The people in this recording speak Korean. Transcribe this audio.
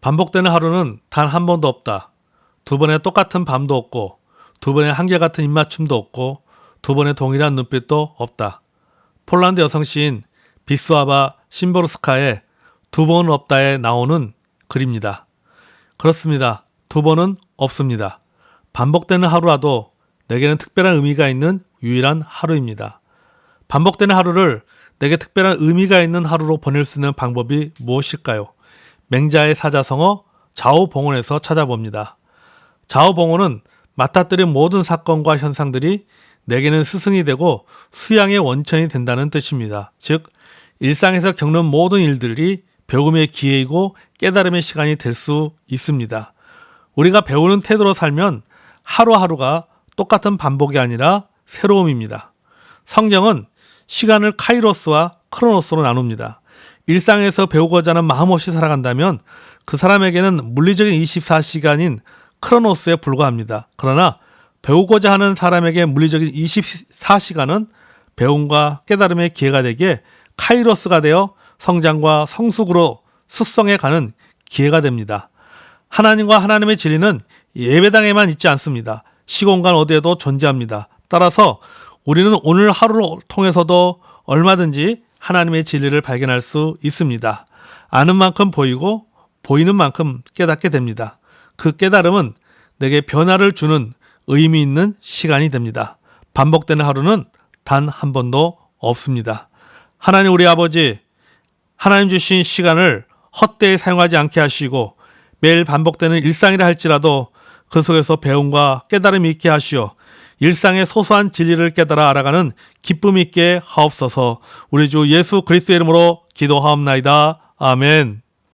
반복되는 하루는 단 한 번도 없다. 두 번의 똑같은 밤도 없고, 두 번의 한결같은 입맞춤도 없고, 두 번의 동일한 눈빛도 없다. 폴란드 여성 시인 비스와바 심보르스카의 두 번은 없다에 나오는 글입니다. 그렇습니다. 두 번은 없습니다. 반복되는 하루라도 내게는 특별한 의미가 있는 유일한 하루입니다. 반복되는 하루를 내게 특별한 의미가 있는 하루로 보낼 수 있는 방법이 무엇일까요? 맹자의 사자성어 좌우봉원에서 찾아봅니다. 좌우봉원은 맞닥뜨린 모든 사건과 현상들이 내게는 스승이 되고 수양의 원천이 된다는 뜻입니다. 즉, 일상에서 겪는 모든 일들이 배움의 기회이고 깨달음의 시간이 될 수 있습니다. 우리가 배우는 태도로 살면 하루하루가 똑같은 반복이 아니라 새로움입니다. 성경은 시간을 카이로스와 크로노스로 나눕니다. 일상에서 배우고자 하는 마음 없이 살아간다면 그 사람에게는 물리적인 24시간인 크로노스에 불과합니다. 그러나 배우고자 하는 사람에게 물리적인 24시간은 배움과 깨달음의 기회가 되기에 카이로스가 되어 성장과 성숙으로 숙성해 가는 기회가 됩니다. 하나님과 하나님의 진리는 예배당에만 있지 않습니다. 시공간 어디에도 존재합니다. 따라서 우리는 오늘 하루를 통해서도 얼마든지 하나님의 진리를 발견할 수 있습니다. 아는 만큼 보이고 보이는 만큼 깨닫게 됩니다. 그 깨달음은 내게 변화를 주는 의미 있는 시간이 됩니다. 반복되는 하루는 단 한 번도 없습니다. 하나님 우리 아버지, 하나님 주신 시간을 헛되이 사용하지 않게 하시고 매일 반복되는 일상이라 할지라도 그 속에서 배움과 깨달음이 있게 하시어 일상의 소소한 진리를 깨달아 알아가는 기쁨 있게 하옵소서 우리 주 예수 그리스도의 이름으로 기도하옵나이다. 아멘.